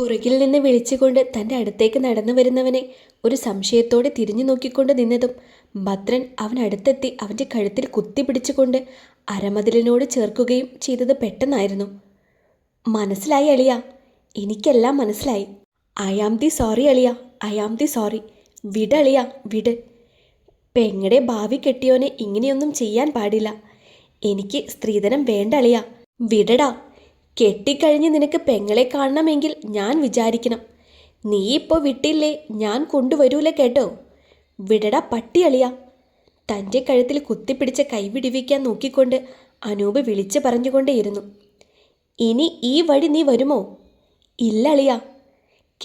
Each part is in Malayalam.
പുറകിൽ നിന്ന് വിളിച്ചുകൊണ്ട് തന്റെ അടുത്തേക്ക് നടന്നു വരുന്നവനെ ഒരു സംശയത്തോടെ തിരിഞ്ഞു നോക്കിക്കൊണ്ട് നിന്നതും ഭദ്രൻ അവനടുത്തെത്തി അവന്റെ കഴുത്തിൽ കുത്തി പിടിച്ചുകൊണ്ട് അരമതിലിനോട് ചേർക്കുകയും ചെയ്തത് പെട്ടെന്നായിരുന്നു. മനസ്സിലായി അളിയ എനിക്കെല്ലാം മനസ്സിലായി. ഐ ആം ദി സോറി അളിയ ഐ ആം ദി സോറി. വിട് അളിയ വിട്. പെങ്ങടെ ഭാവി കെട്ടിയോനെ ഇങ്ങനെയൊന്നും ചെയ്യാൻ പാടില്ല. എനിക്ക് സ്ത്രീധനം വേണ്ട അളിയ. വിടടാ. കെട്ടിക്കഴിഞ്ഞ് നിനക്ക് പെങ്ങളെ കാണണമെങ്കിൽ ഞാൻ വിചാരിക്കണം. നീ ഇപ്പോൾ വിട്ടില്ലേ? ഞാൻ കൊണ്ടുവരൂല കേട്ടോ? വിടടാ പട്ടിയളിയ. തന്റെ കഴുത്തിൽ കുത്തിപ്പിടിച്ച കൈവിടിവിക്കാൻ നോക്കിക്കൊണ്ട് അനൂപ് വിളിച്ചു പറഞ്ഞുകൊണ്ടേയിരുന്നു. ഇനി ഈ വഴി നീ വരുമോ? ഇല്ല അളിയ.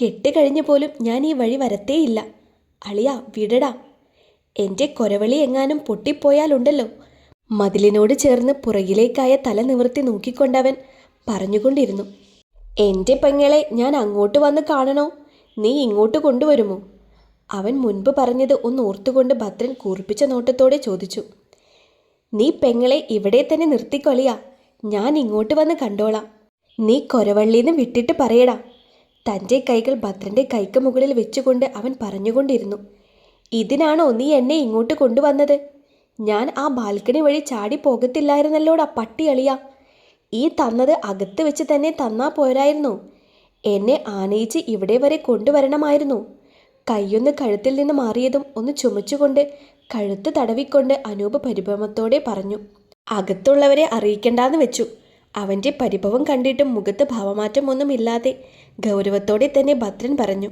കെട്ടുകഴിഞ്ഞ പോലും ഞാൻ ഈ വഴി വരത്തേയില്ല. അളിയ വിടടാ. എന്റെ കൊരവളി എങ്ങാനും പൊട്ടിപ്പോയാലുണ്ടല്ലോ. മതിലിനോട് ചേർന്ന് പുറകിലേക്കായ തല നിവർത്തി നോക്കിക്കൊണ്ടവൻ പറഞ്ഞുകൊണ്ടിരുന്നു. എന്റെ പെങ്ങളെ ഞാൻ അങ്ങോട്ട് വന്ന് കാണണോ? നീ ഇങ്ങോട്ട് കൊണ്ടുവരുമോ? അവൻ മുൻപ് പറഞ്ഞത് ഒന്ന് ഓർത്തുകൊണ്ട് ഭദ്രൻ കൂർപ്പിച്ച നോട്ടത്തോടെ ചോദിച്ചു. നീ പെങ്ങളെ ഇവിടെ തന്നെ നിർത്തിക്കൊളിയാ ഞാൻ ഇങ്ങോട്ട് വന്ന് കണ്ടോളാം. നീ കൊരവള്ളിന്ന് വിട്ടിട്ട് പറയടാ. തന്റെ കൈകൾ ഭദ്രന്റെ കൈക്ക് മുകളിൽ വെച്ചുകൊണ്ട് അവൻ പറഞ്ഞുകൊണ്ടിരുന്നു. ഇതിനാണോ നീ എന്നെ ഇങ്ങോട്ട് കൊണ്ടുവന്നത്? ഞാൻ ആ ബാൽക്കണി വഴി ചാടി പോകത്തില്ലായിരുന്നല്ലോടാ പട്ടി അളിയ ഈ തന്നത് അകത്ത് വെച്ച് തന്നെ തന്നാ പോരായിരുന്നു. എന്നെ ആനയിച്ച് ഇവിടെ വരെ കൊണ്ടുവരണമായിരുന്നു. കൈയൊന്ന് കഴുത്തിൽ നിന്ന് മാറിയതും ഒന്ന് ചുമച്ചുകൊണ്ട് കഴുത്ത് തടവിക്കൊണ്ട് അനൂപ് പരിഭവത്തോടെ പറഞ്ഞു അകത്തുള്ളവരെ അറിയിക്കണ്ടാന്ന് വെച്ചു. അവന്റെ പരിഭവം കണ്ടിട്ടും മുഖത്ത് ഭാവമാറ്റമൊന്നുമില്ലാതെ ഗൗരവത്തോടെ തന്നെ ഭദ്രൻ പറഞ്ഞു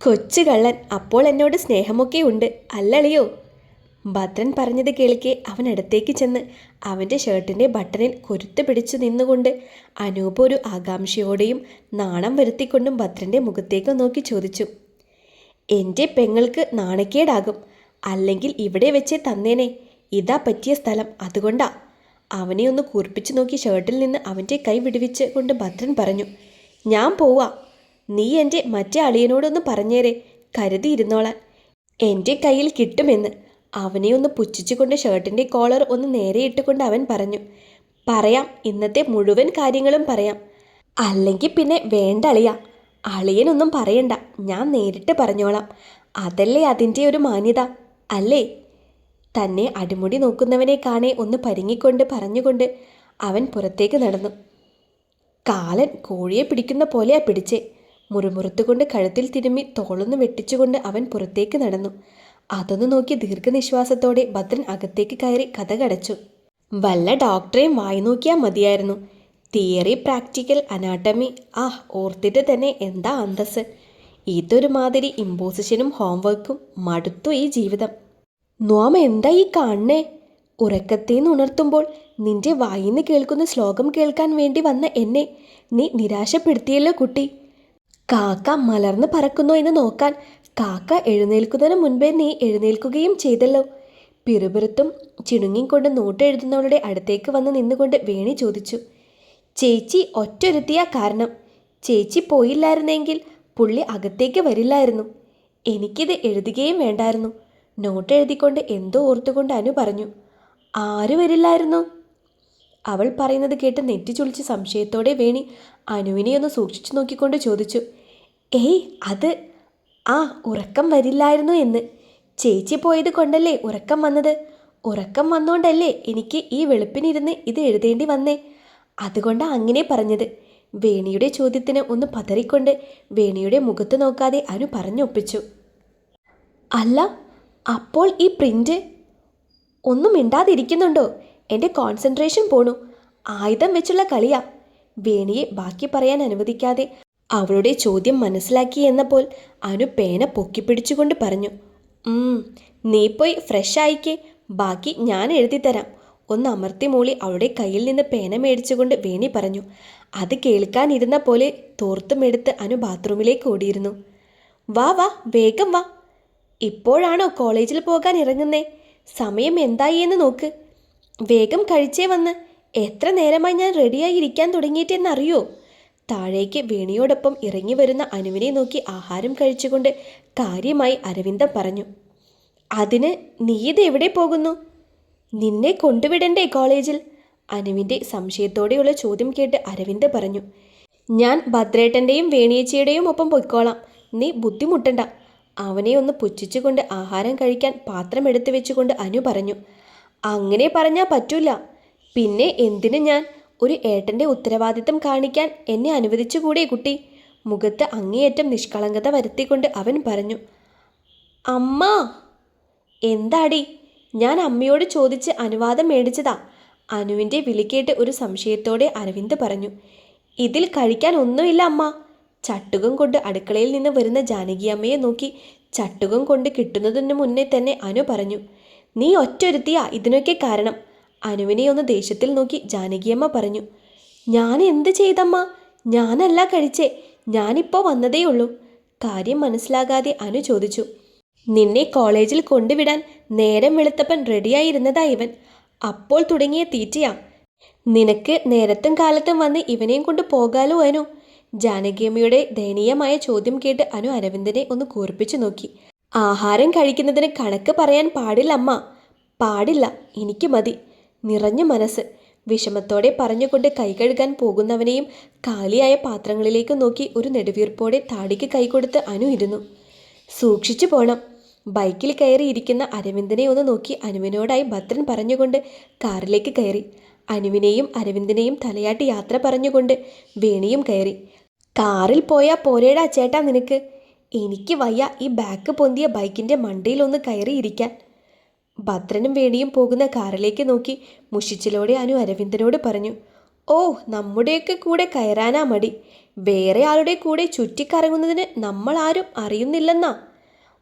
കൊച്ചു കള്ളൻ അപ്പോൾ എന്നോട് സ്നേഹമൊക്കെ ഉണ്ട് അല്ലളിയോ? ഭദ്രൻ പറഞ്ഞത് കേൾക്കെ അവൻ അടുത്തേക്ക് ചെന്ന് അവന്റെ ഷർട്ടിന്റെ ബട്ടണിൽ കൊരുത്ത് പിടിച്ചു നിന്നുകൊണ്ട് അനൂപ് ഒരു ആകാംക്ഷയോടെയും നാണം വരുത്തിക്കൊണ്ടും ഭദ്രന്റെ മുഖത്തേക്ക് നോക്കി ചോദിച്ചു എന്റെ പെങ്ങൾക്ക് നാണക്കേടാകും. അല്ലെങ്കിൽ ഇവിടെ വെച്ചേ തന്നേനെ. ഇതാ പറ്റിയ സ്ഥലം. അതുകൊണ്ടാ. അവനെ ഒന്ന് കൂർപ്പിച്ചു നോക്കി ഷർട്ടിൽ നിന്ന് അവന്റെ കൈ വിടുവിച്ച് കൊണ്ട് ഭദ്രൻ പറഞ്ഞു ഞാൻ പോവാ. നീ എന്റെ മറ്റേ അളിയനോടൊന്ന് പറഞ്ഞേരെ. കരുതിയിരുന്നോളാൻ. എന്റെ കയ്യിൽ കിട്ടുമെന്ന്. അവനെ ഒന്ന് പുച്ഛിച്ചുകൊണ്ട് ഷർട്ടിന്റെ കോളർ ഒന്ന് നേരെ ഇട്ടുകൊണ്ട് അവൻ പറഞ്ഞു പറയാം ഇന്നത്തെ മുഴുവൻ കാര്യങ്ങളും പറയാം. അല്ലെങ്കിൽ പിന്നെ വേണ്ട അളിയ അളിയനൊന്നും പറയണ്ട ഞാൻ നേരിട്ട് പറഞ്ഞോളാം. അതല്ലേ അതിന്റെ ഒരു മാന്യത അല്ലേ? തന്നെ അടിമുടി നോക്കുന്നവനെ കാണേ ഒന്ന് പരിങ്ങിക്കൊണ്ട് പറഞ്ഞുകൊണ്ട് അവൻ പുറത്തേക്ക് നടന്നു. കാലൻ കോഴിയെ പിടിക്കുന്ന പോലെയാ പിടിച്ചേ. മുറുമുറുത്തുകൊണ്ട് കഴുത്തിൽ തിരുമ്മി തോളൊന്ന് വെട്ടിച്ചുകൊണ്ട് അവൻ പുറത്തേക്ക് നടന്നു. അതൊന്ന് നോക്കി ദീർഘനിശ്വാസത്തോടെ ഭദ്രൻ അകത്തേക്ക് കയറി കഥകടച്ചു. വല്ല ഡോക്ടറെയും വായി നോക്കിയാൽ മതിയായിരുന്നു. തിയറി പ്രാക്ടിക്കൽ അനാട്ടമി ആ ഓർത്തിട്ട് തന്നെ എന്താ അന്തസ് ഇതൊരു മാതിരി ഇമ്പോസിഷനും ഹോംവർക്കും മടുത്തു ഈ ജീവിതം. നോമ എന്താ ഈ കാണണേ ഉറക്കത്തേന്ന് ഉണർത്തുമ്പോൾ നിന്റെ വായിന്ന് കേൾക്കുന്ന ശ്ലോകം കേൾക്കാൻ വേണ്ടി വന്ന എന്നെ. നീ നിരാശപ്പെടുത്തിയല്ലോ കുട്ടി. കാക്ക മലർന്ന് പറക്കുന്നു എന്ന് നോക്കാൻ. കാക്ക എഴുന്നേൽക്കുന്നതിന് മുൻപേ നീ എഴുന്നേൽക്കുകയും ചെയ്തല്ലോ. പിറുപിറുത്തും ചിണുങ്ങിക്കൊണ്ട് നോട്ട് എഴുതുന്നവളുടെ അടുത്തേക്ക് വന്ന് നിന്നുകൊണ്ട് വേണി ചോദിച്ചു. ചേച്ചി ഒറ്റൊരുത്തിയ കാരണം. ചേച്ചി പോയില്ലായിരുന്നെങ്കിൽ പുള്ളി അകത്തേക്ക് വരില്ലായിരുന്നു. എനിക്കിത് എഴുതുകയും വേണ്ടായിരുന്നു. നോട്ട് എഴുതിക്കൊണ്ട് എന്തോ ഓർത്തുകൊണ്ട് അനു പറഞ്ഞു. ആര് വരില്ലായിരുന്നു? അവൾ പറയുന്നത് കേട്ട് നെറ്റി ചുളിച്ച് സംശയത്തോടെ വേണി അനുവിനെ ഒന്ന് സൂക്ഷിച്ചു നോക്കിക്കൊണ്ട് ചോദിച്ചു. ഏയ് അത്. ആ ഉറക്കം വരില്ലായിരുന്നു എന്ന്. ചേച്ചി പോയത് കൊണ്ടല്ലേ ഉറക്കം വന്നത്? ഉറക്കം വന്നുകൊണ്ടല്ലേ എനിക്ക് ഈ വെളുപ്പിനിരുന്ന് ഇത് എഴുതേണ്ടി വന്നേ? അതുകൊണ്ടാ അങ്ങനെ പറഞ്ഞത്. വേണിയുടെ ചോദ്യത്തിന് ഒന്ന് പതറിക്കൊണ്ട് വേണിയുടെ മുഖത്ത് നോക്കാതെ അനു പറഞ്ഞൊപ്പിച്ചു. അല്ല അപ്പോൾ ഈ പ്രിന്റ് ഒന്നും മിണ്ടാതിരിക്കുന്നുണ്ടോ? എന്റെ കോൺസെൻട്രേഷൻ പോണു. ആയുധം വെച്ചുള്ള കളിയാ. വേണിയെ ബാക്കി പറയാൻ അനുവദിക്കാതെ അവളുടെ ചോദ്യം മനസ്സിലാക്കി എന്നപ്പോൾ അനു പേന പൊക്കിപ്പിടിച്ചുകൊണ്ട് പറഞ്ഞു "ഉം, നീ പോയി ഫ്രഷ് ആയിക്കേ. ബാക്കി ഞാൻ എഴുതി തരാം. ഒന്ന് അമർത്തി മൂളി അവളുടെ കയ്യിൽ നിന്ന് പേന മേടിച്ചുകൊണ്ട് വേണി പറഞ്ഞു. അത് കേൾക്കാനിരുന്ന പോലെ തോർത്തുമെടുത്ത് അനു ബാത്റൂമിലേക്ക് ഓടിയിരുന്നു. വാ വാ വേഗം വാ. ഇപ്പോഴാണോ കോളേജിൽ പോകാൻ ഇറങ്ങുന്നേ? സമയം എന്തായി എന്ന് നോക്ക്. വേഗം കഴിച്ചേ വന്ന്. എത്ര നേരമായി ഞാൻ റെഡിയായി ഇരിക്കാൻ തുടങ്ങിയിട്ടെന്നറിയോ താഴേക്ക് വേണിയോടൊപ്പം ഇറങ്ങി വരുന്ന അനുവിനെ നോക്കി ആഹാരം കഴിച്ചുകൊണ്ട് കാര്യമായി അരവിന്ദം പറഞ്ഞു അതിന് നീ ഇത് എവിടെ പോകുന്നു? നിന്നെ കൊണ്ടുവിടണ്ടേ കോളേജിൽ? അനുവിന്റെ സംശയത്തോടെയുള്ള ചോദ്യം കേട്ട് അരവിന്ദ് പറഞ്ഞു ഞാൻ ഭദ്രേട്ടന്റെയും വേണിയേച്ചിയുടെയും ഒപ്പം പൊയ്ക്കോളാം. നീ ബുദ്ധിമുട്ടണ്ട. അവനെ ഒന്ന് പുച്ഛിച്ചുകൊണ്ട് ആഹാരം കഴിക്കാൻ പാത്രം എടുത്തു വെച്ചുകൊണ്ട് അനു പറഞ്ഞു അങ്ങനെ പറഞ്ഞാൽ പറ്റൂല. പിന്നെ എന്തിന് ഞാൻ? ഒരു ഏട്ടന്റെ ഉത്തരവാദിത്തം കാണിക്കാൻ എന്നെ അനുവദിച്ചുകൂടെ കുട്ടി? മുഖത്ത് അങ്ങേയറ്റം നിഷ്കളങ്കത വരുത്തിക്കൊണ്ട് അവൻ പറഞ്ഞു അമ്മ! എന്താടി? ഞാൻ അമ്മയോട് ചോദിച്ച് അനുവാദം മേടിച്ചതാ. അനുവിന്റെ വിളിക്കേട്ട് ഒരു സംശയത്തോടെ അരവിന്ദ് പറഞ്ഞു ഇതിൽ കഴിക്കാൻ ഒന്നുമില്ല അമ്മ. ചട്ടുകം കൊണ്ട് അടുക്കളയിൽ നിന്ന് വരുന്ന ജാനകിയമ്മയെ നോക്കി ചട്ടുകം കൊണ്ട് കിട്ടുന്നതിന് മുന്നേ തന്നെ അനു പറഞ്ഞു നീ ഒറ്റൊരുത്തിയാ ഇതിനൊക്കെ കാരണം. അനുവിനെ ഒന്ന് ദേഷ്യത്തിൽ നോക്കി ജാനകിയമ്മ പറഞ്ഞു ഞാൻ എന്ത് ചെയ്തമ്മ? ഞാനല്ല കഴിച്ചേ. ഞാനിപ്പോൾ വന്നതേയുള്ളൂ കാര്യം മനസ്സിലാകാതെ അനു ചോദിച്ചു നിന്നെ കോളേജിൽ കൊണ്ടുവിടാൻ നേരം വെളുത്തപ്പൻ റെഡിയായിരുന്നതാ ഇവൻ. അപ്പോൾ തുടങ്ങിയ തീറ്റയാ. നിനക്ക് നേരത്തും കാലത്തും വന്ന് ഇവനെയും കൊണ്ട് പോകാലോ അനു? ജാനകിയമ്മയുടെ ദയനീയമായ ചോദ്യം കേട്ട് അനു അരവിന്ദനെ ഒന്ന് കൂർപ്പിച്ചു നോക്കി ആഹാരം കഴിക്കുന്നതിന് കണക്ക് പറയാൻ പാടില്ല അമ്മ പാടില്ല. എനിക്ക് മതി. നിറഞ്ഞ മനസ്സ്. വിഷമത്തോടെ പറഞ്ഞുകൊണ്ട് കൈ കഴുകാൻ പോകുന്നവനെയും കാലിയായ പാത്രങ്ങളിലേക്ക് നോക്കി ഒരു നെടുവീർപ്പോടെ താടിക്ക് കൈകൊടുത്ത് അനു ഇരുന്നു. സൂക്ഷിച്ചു പോണം. ബൈക്കിൽ കയറിയിരിക്കുന്ന അരവിന്ദനെ ഒന്ന് നോക്കി അനുവിനോടായി ഭദ്രൻ പറഞ്ഞുകൊണ്ട് കാറിലേക്ക് കയറി. അനുവിനെയും അരവിന്ദനെയും തലയാട്ടി യാത്ര പറഞ്ഞുകൊണ്ട് വേണിയും കയറി. കാറിൽ പോയാ പോരേടാ ചേട്ടാ നിനക്ക്. എനിക്ക് വയ്യ ഈ ബാക്ക് പൊന്തിയ ബൈക്കിന്റെ മണ്ടയിലൊന്ന് കയറി ഇരിക്കാൻ ഭദ്രനും വേണിയും പോകുന്ന കാറിലേക്ക് നോക്കി മുഷിച്ചിലോടെ അനു അരവിന്ദനോട് പറഞ്ഞു ഓ നമ്മുടെയൊക്കെ കൂടെ കയറാനാ മടി. വേറെ ആളുടെ കൂടെ ചുറ്റിക്കറങ്ങുന്നതിന് നമ്മൾ ആരും അറിയുന്നില്ലെന്നാ.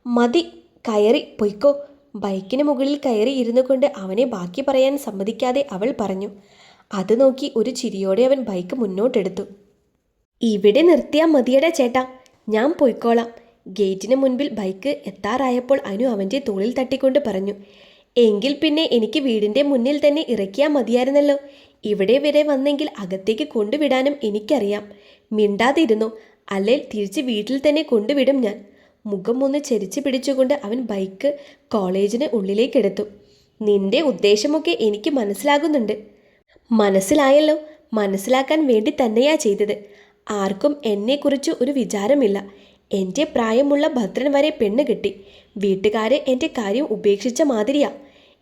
മതി കയറി പൊയ്ക്കോ. ബൈക്കിന് മുകളിൽ കയറി ഇരുന്നു കൊണ്ട് അവനെ ബാക്കി പറയാൻ സമ്മതിക്കാതെ അവൾ പറഞ്ഞു അത് നോക്കി ഒരു ചിരിയോടെ അവൻ ബൈക്ക് മുന്നോട്ടെടുത്തു. ഇവിടെ നിർത്തിയാൽ മതിയടാ ചേട്ടാ. ഞാൻ പൊയ്ക്കോളാം. ഗേറ്റിന് മുൻപിൽ ബൈക്ക് എത്താറായപ്പോൾ അനു അവന്റെ തോളിൽ തട്ടിക്കൊണ്ട് പറഞ്ഞു എങ്കിൽ പിന്നെ എനിക്ക് വീടിന്റെ മുന്നിൽ തന്നെ ഇറക്കിയാൽ മതിയായിരുന്നല്ലോ. ഇവിടെ വരെ വന്നെങ്കിൽ അകത്തേക്ക് കൊണ്ടുവിടാനും എനിക്കറിയാം. മിണ്ടാതിരുന്നു? അല്ലെങ്കിൽ തിരിച്ച് വീട്ടിൽ തന്നെ കൊണ്ടുവിടും ഞാൻ. മുഖം ഒന്ന് ചെരിച്ച് പിടിച്ചുകൊണ്ട് അവൻ ബൈക്ക് കോളേജിന് ഉള്ളിലേക്കെടുത്തു നിന്റെ ഉദ്ദേശമൊക്കെ എനിക്ക് മനസ്സിലാകുന്നുണ്ട്. മനസ്സിലായല്ലോ. മനസ്സിലാക്കാൻ വേണ്ടി തന്നെയാ ചെയ്തത്. ആർക്കും എന്നെക്കുറിച്ച് ഒരു വിചാരമില്ല. എന്റെ പ്രായമുള്ള ഭദ്രൻ വരെ പെണ്ണ് കിട്ടി. വീട്ടുകാരെ എന്റെ കാര്യം ഉപേക്ഷിച്ച മാതിരിയാ.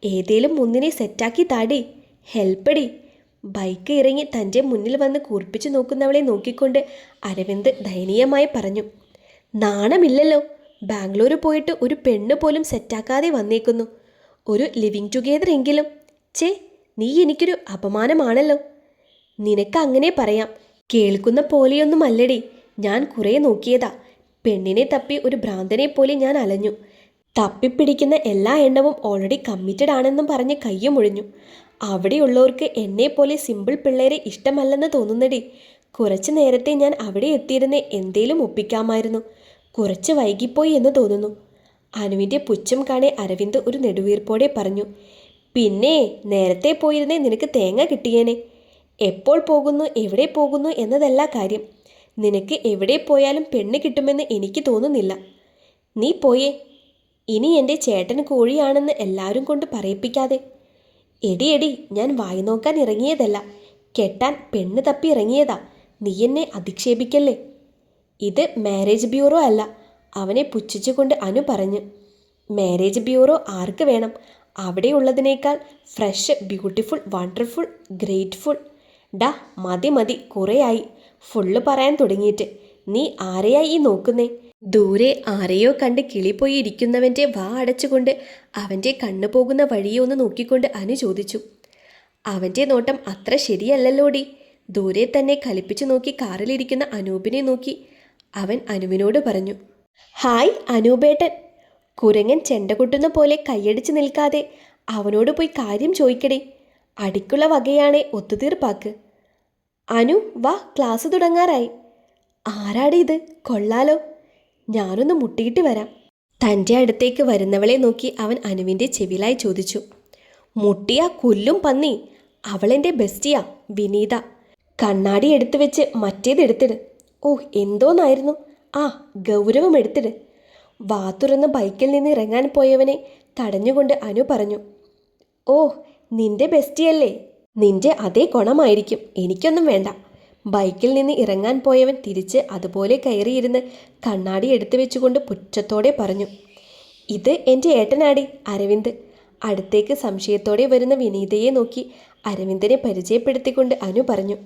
ഏതേലും മുന്നിനെ സെറ്റാക്കി താടി. ഹെൽപ്പടി. ബൈക്ക് ഇറങ്ങി തന്റെ മുന്നിൽ വന്ന് കൂർപ്പിച്ചു നോക്കുന്നവളെ നോക്കിക്കൊണ്ട് അരവിന്ദ് ദയനീയമായി പറഞ്ഞു നാണമില്ലല്ലോ. ബാംഗ്ലൂർ പോയിട്ട് ഒരു പെണ്ണ് പോലും സെറ്റാക്കാതെ വന്നേക്കുന്നു. ഒരു ലിവിങ് ടുഗെദർ എങ്കിലും. ചേ നീ എനിക്കൊരു അപമാനമാണല്ലോ. നിനക്ക് അങ്ങനെ പറയാം. കേൾക്കുന്ന പോലെയൊന്നും അല്ലടി ഞാൻ കുറേ നോക്കിയതാ. പെണ്ണിനെ തപ്പി ഒരു ഭ്രാന്തനെ പോലെ ഞാൻ അലഞ്ഞു. തപ്പിപ്പിടിക്കുന്ന എല്ലാ എണ്ണവും ഓൾറെഡി കമ്മിറ്റഡ് ആണെന്നും പറഞ്ഞ് കയ്യുമൊഴിഞ്ഞു അവിടെയുള്ളവർക്ക് എന്നെ പോലെ സിമ്പിൾ പിള്ളേരെ ഇഷ്ടമല്ലെന്ന് തോന്നുന്നടി. കുറച്ച് നേരത്തെ ഞാൻ അവിടെ എത്തിയിരുന്നേ എന്തേലും ഒപ്പിക്കാമായിരുന്നു. കുറച്ച് വൈകിപ്പോയി എന്ന് തോന്നുന്നു. അനുവിന്റെ പുച്ഛം കാണെ അരവിന്ദ് ഒരു നെടുവീർപ്പോടെ പറഞ്ഞു പിന്നെ നേരത്തെ പോയിരുന്നേ നിനക്ക് തേങ്ങ കിട്ടിയേനെ. എപ്പോൾ പോകുന്നു എവിടെ പോകുന്നു എന്നതല്ല കാര്യം. നിനക്ക് എവിടെ പോയാലും പെണ്ണ് കിട്ടുമെന്ന് എനിക്ക് തോന്നുന്നില്ല. നീ പോയേ. ഇനി എന്റെ ചേട്ടൻ കോഴിയാണെന്ന് എല്ലാവരും കൊണ്ട് പറയിപ്പിക്കാതെ. എടി എടി ഞാൻ വായി നോക്കാൻ ഇറങ്ങിയതല്ല. കെട്ടാൻ പെണ്ണ് തപ്പി ഇറങ്ങിയതാ. നീ എന്നെ അധിക്ഷേപിക്കല്ലേ? ഇത് മാരേജ് ബ്യൂറോ അല്ല. അവനെ പുച്ഛിച്ചുകൊണ്ട് അനു പറഞ്ഞു. മാരേജ് ബ്യൂറോ ആർക്ക് വേണം? അവിടെയുള്ളതിനേക്കാൾ ഫ്രഷ് ബ്യൂട്ടിഫുൾ വണ്ടർഫുൾ ഗ്രേറ്റ്ഫുൾ. ഡാ മതി മതി കുറേയായി. ഫുള്ള് പറയാൻ തുടങ്ങിയിട്ട്. നീ ആരെയായി ഈ നോക്കുന്നേ? ദൂരെ ആരെയോ കണ്ട് കിളിപ്പോയി ഇരിക്കുന്നവന്റെ വാ അടച്ചുകൊണ്ട് അവന്റെ കണ്ണു പോകുന്ന വഴിയെ ഒന്ന് നോക്കിക്കൊണ്ട് അനു ചോദിച്ചു. അവന്റെ നോട്ടം അത്ര ശരിയല്ലല്ലോടി. ദൂരെ തന്നെ കലിപ്പിച്ചു നോക്കി കാറിലിരിക്കുന്ന അനൂപിനെ നോക്കി അവൻ അനുവിനോട് പറഞ്ഞു. ഹായ് അനൂപേട്ടൻ. കുരങ്ങൻ ചെണ്ട കൊട്ടുന്ന പോലെ കൈയടിച്ച് നിൽക്കാതെ അവനോട് പോയി കാര്യം ചോദിക്കടേ. അടിക്കുള്ള വകയാണേ ഒത്തുതീർപ്പാക്ക്. അനു വാ ക്ലാസ് തുടങ്ങാറായി. ആരാടി ഇത്? കൊള്ളാലോ. ഞാനൊന്ന് മുട്ടിയിട്ട് വരാം. തന്റെ അടുത്തേക്ക് വരുന്നവളെ നോക്കി അവൻ അനുവിന്റെ ചെവിലായി ചോദിച്ചു. മുട്ടിയ കൊല്ലും പന്നി. അവളെന്റെ ബെസ്റ്റിയാ വിനീത. കണ്ണാടി എടുത്തു വെച്ച് മറ്റേത് എടുത്തിട്. ഓ എന്തോന്നായിരുന്നു? ആ ഗൗരവം എടുത്തിട്. വാ തുറന്ന് ബൈക്കിൽ നിന്ന് ഇറങ്ങാൻ പോയവനെ തടഞ്ഞുകൊണ്ട് അനു പറഞ്ഞു. ഓ നിന്റെ ബെസ്റ്റിയല്ലേ നിന്റെ അതേ ഗുണമായിരിക്കും. എനിക്കൊന്നും വേണ്ട. ബൈക്കിൽ നിന്ന് ഇറങ്ങാൻ പോയവൻ തിരിച്ച് അതുപോലെ കയറിയിരുന്ന് കണ്ണാടി എടുത്തു വെച്ചുകൊണ്ട് പുച്ഛത്തോടെ പറഞ്ഞു ഇത് എന്റെ ഏട്ടനാടി അരവിന്ദ്. അടുത്തേക്ക് സംശയത്തോടെ വരുന്ന വിനീതയെ നോക്കി അരവിന്ദനെ പരിചയപ്പെടുത്തിക്കൊണ്ട് അനു പറഞ്ഞു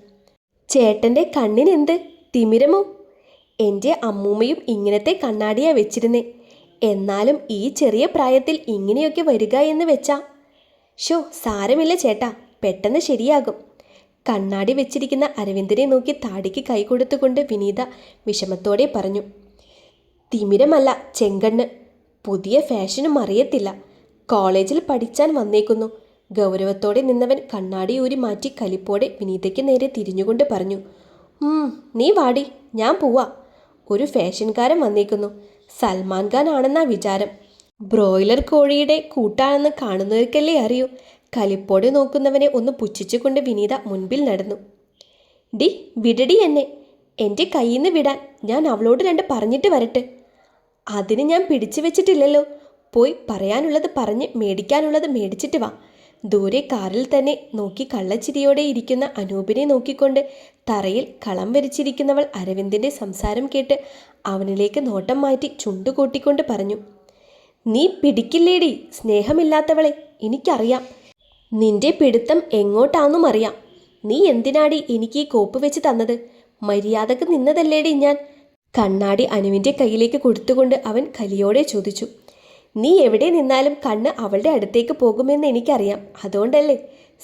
ചേട്ടന്റെ കണ്ണിനെന്ത്? തിമിരമോ? എന്റെ അമ്മൂമ്മയും ഇങ്ങനത്തെ കണ്ണാടിയാ വെച്ചിരുന്നേ. എന്നാലും ഈ ചെറിയ പ്രായത്തിൽ ഇങ്ങനെയൊക്കെ വരിക എന്ന് വെച്ചാ. ഷോ സാരമില്ല ചേട്ടാ. പെട്ടെന്ന് ശരിയാകും. കണ്ണാടി വെച്ചിരിക്കുന്ന അരവിന്ദനെ നോക്കി താടിക്ക് കൈ കൊടുത്തുകൊണ്ട് വിനീത വിഷമത്തോടെ പറഞ്ഞു തിമിരമല്ല ചെങ്കണ്ണ്. പുതിയ ഫാഷനും അറിയത്തില്ല. കോളേജിൽ പഠിച്ചാൻ വന്നേക്കുന്നു. ഗൗരവത്തോടെ നിന്നവൻ കണ്ണാടി ഊരി മാറ്റി കലിപ്പോടെ വിനീതയ്ക്ക് നേരെ തിരിഞ്ഞുകൊണ്ട് പറഞ്ഞു "ഉം, നീ വാടി ഞാൻ പോവാ. ഒരു ഫാഷൻകാരൻ വന്നേക്കുന്നു. സൽമാൻ ഖാൻ ആണെന്നാ വിചാരം. ബ്രോയിലർ കോഴിയുടെ കൂട്ടാണെന്ന് കാണുന്നവർക്കല്ലേ അറിയൂ. കലിപ്പോടെ നോക്കുന്നവനെ ഒന്ന് പുച്ഛിച്ചുകൊണ്ട് വിനീത മുൻപിൽ നടന്നു. ഡി വിടടി എന്നെ. എന്റെ കയ്യിൽ നിന്ന് വിടാൻ ഞാൻ അവളോട് രണ്ട് പറഞ്ഞിട്ട് വരട്ടെ. അതിന് ഞാൻ പിടിച്ചു വെച്ചിട്ടില്ലല്ലോ. പോയി പറയാനുള്ളത് പറഞ്ഞ് മേടിക്കാനുള്ളത് മേടിച്ചിട്ട് വാ. ദൂരെ കാറിൽ തന്നെ നോക്കി കള്ളച്ചിരിയോടെ ഇരിക്കുന്ന അനൂപിനെ നോക്കിക്കൊണ്ട് തറയിൽ കളം വരിച്ചിരിക്കുന്നവൾ അരവിന്ദിന്റെ സംസാരം കേട്ട് അവനിലേക്ക് നോട്ടം മാറ്റി ചുണ്ടുകൂട്ടിക്കൊണ്ട് പറഞ്ഞു. നീ പിടിക്കില്ലേടി. സ്നേഹമില്ലാത്തവളെ. എനിക്കറിയാം. നിന്റെ പിടുത്തം എങ്ങോട്ടാന്നും അറിയാം. നീ എന്തിനാടി എനിക്ക് ഈ കോപ്പ് വെച്ച് തന്നത്? മര്യാദയ്ക്ക് നിന്നതല്ലേടി ഞാൻ? കണ്ണാടി അനുവിന്റെ കയ്യിലേക്ക് കൊടുത്തുകൊണ്ട് അവൻ കലിയോടെ ചോദിച്ചു. നീ എവിടെ നിന്നാലും കണ്ണ് അവളുടെ അടുത്തേക്ക് പോകുമെന്ന് എനിക്കറിയാം. അതുകൊണ്ടല്ലേ?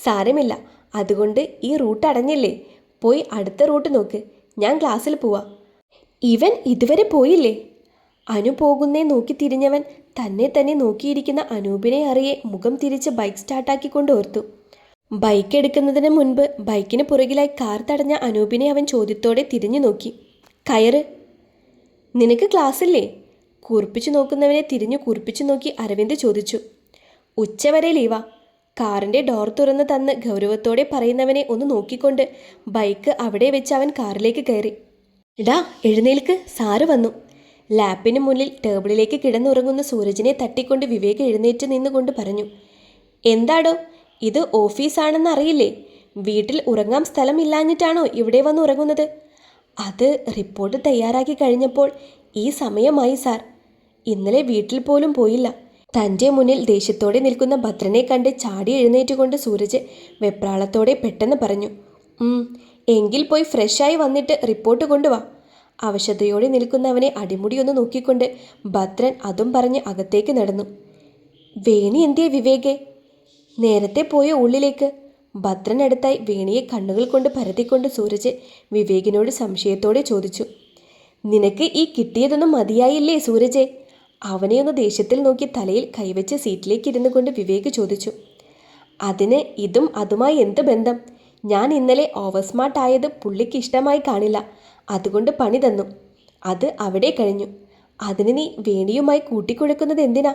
സാരമില്ല. അതുകൊണ്ട് ഈ റൂട്ട് അടഞ്ഞില്ലേ? പോയി അടുത്ത റൂട്ട് നോക്ക്. ഞാൻ ക്ലാസ്സിൽ പോവാ. ഇവൻ ഇതുവരെ പോയില്ലേ? അനു പോകുന്നേ നോക്കി തിരിഞ്ഞവൻ തന്നെ തന്നെ നോക്കിയിരിക്കുന്ന അനൂപിനെ അറിയെ മുഖം തിരിച്ച് ബൈക്ക് സ്റ്റാർട്ടാക്കിക്കൊണ്ട് ഓർത്തു. ബൈക്ക് എടുക്കുന്നതിന് മുൻപ് ബൈക്കിന് പുറകിലായി കാർ തടഞ്ഞ അനൂപിനെ അവൻ ചോദ്യത്തോടെ തിരിഞ്ഞു നോക്കി. കയറ്. നിനക്ക് ക്ലാസ്സില്ലേ കുറിപ്പിച്ചു നോക്കുന്നവനെ തിരിഞ്ഞു കുറിപ്പിച്ചു നോക്കി അരവിന്ദ് ചോദിച്ചു. ഉച്ചവരെ ലീവാ കാറിന്റെ ഡോർ തുറന്ന് തന്ന് ഗൗരവത്തോടെ പറയുന്നവനെ ഒന്ന് നോക്കിക്കൊണ്ട് ബൈക്ക് അവിടെ വെച്ച് അവൻ കാറിലേക്ക് കയറി. ഇടാ എഴുന്നേൽക്ക്. സാറ് വന്നു. ലാപ്പിന് മുന്നിൽ ടേബിളിലേക്ക് കിടന്നുറങ്ങുന്ന സൂരജിനെ തട്ടിക്കൊണ്ട് വിവേക് എഴുന്നേറ്റ് നിന്നുകൊണ്ട് പറഞ്ഞു എന്താടോ ഇത് ഓഫീസാണെന്ന് അറിയില്ലേ? വീട്ടിൽ ഉറങ്ങാൻ സ്ഥലമില്ലാഞ്ഞിട്ടാണോ ഇവിടെ വന്ന് ഉറങ്ങുന്നത്? അത് റിപ്പോർട്ട് തയ്യാറാക്കി കഴിഞ്ഞപ്പോൾ ഈ സമയമായി സാർ. ഇന്നലെ വീട്ടിൽ പോലും പോയില്ല. തന്റെ മുന്നിൽ ദേഷ്യത്തോടെ നിൽക്കുന്ന ഭദ്രനെ കണ്ട് ചാടി എഴുന്നേറ്റുകൊണ്ട് സൂരജ് വെപ്രാളത്തോടെ പെട്ടെന്ന് പറഞ്ഞു "ഉം, എങ്കിൽ പോയി ഫ്രഷായി വന്നിട്ട് റിപ്പോർട്ട് കൊണ്ടുവാ. അവശതയോടെ നിൽക്കുന്നവനെ അടിമുടിയൊന്ന് നോക്കിക്കൊണ്ട് ഭദ്രൻ അതും പറഞ്ഞ് അകത്തേക്ക് നടന്നു. വേണി എന്തിയെ വിവേകെ? നേരത്തെ പോയ ഉള്ളിലേക്ക്. ഭദ്രനടുത്തായി വേണിയെ കണ്ണുകൾ കൊണ്ട് പരത്തിക്കൊണ്ട് സൂരജ് വിവേകിനോട് സംശയത്തോടെ ചോദിച്ചു. നിനക്ക് ഈ കിട്ടിയതൊന്നും മതിയായില്ലേ സൂരജെ? അവനെ ഒന്ന് ദേഷ്യത്തിൽ നോക്കി തലയിൽ കൈവച്ച് സീറ്റിലേക്ക് ഇരുന്നു കൊണ്ട് വിവേക് ചോദിച്ചു. അതിന് ഇതും അതുമായി എന്ത് ബന്ധം? ഞാൻ ഇന്നലെ ഓവർ ആയത് പുള്ളിക്ക് ഇഷ്ടമായി കാണില്ല. അതുകൊണ്ട് പണി തന്നു. അത് അവിടെ കഴിഞ്ഞു. അതിന് നീ വേണിയുമായി കൂട്ടിക്കുഴക്കുന്നത് എന്തിനാ?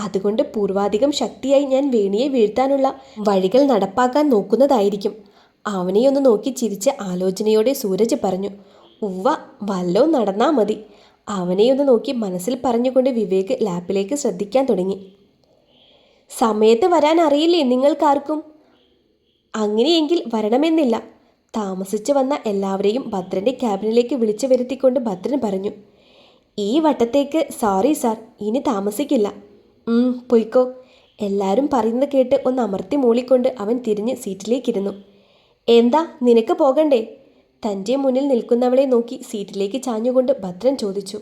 അതുകൊണ്ട് പൂർവാധികം ശക്തിയായി ഞാൻ വേണിയെ വീഴ്ത്താനുള്ള വഴികൾ നടപ്പാക്കാൻ നോക്കുന്നതായിരിക്കും. അവനെയൊന്ന് നോക്കി ചിരിച്ച് ആലോചനയോടെ സൂരജ് പറഞ്ഞു ഉവ്വ വല്ലോ നടന്നാ മതി. അവനെയൊന്ന് നോക്കി മനസ്സിൽ പറഞ്ഞുകൊണ്ട് വിവേക് ലാപ്പിലേക്ക് ശ്രദ്ധിക്കാൻ തുടങ്ങി. സമയത്ത് വരാൻ അറിയില്ലേ നിങ്ങൾക്കാർക്കും? അങ്ങനെയെങ്കിൽ വരണമെന്നില്ല. താമസിച്ചു വന്ന എല്ലാവരെയും ഭദ്രന്റെ ക്യാബിനിലേക്ക് വിളിച്ചു വരുത്തിക്കൊണ്ട് ഭദ്രൻ പറഞ്ഞു ഈ വട്ടത്തേക്ക് സോറി സാർ ഇനി താമസിക്കില്ല. പൊയ്ക്കോ. എല്ലാവരും പറയുന്നത് കേട്ട് ഒന്ന് അമർത്തി മൂളിക്കൊണ്ട് അവൻ തിരിഞ്ഞ് സീറ്റിലേക്കിരുന്നു. എന്താ നിനക്ക് പോകണ്ടേ? തന്റെ മുന്നിൽ നിൽക്കുന്നവളെ നോക്കി സീറ്റിലേക്ക് ചാഞ്ഞുകൊണ്ട് ഭദ്രൻ ചോദിച്ചു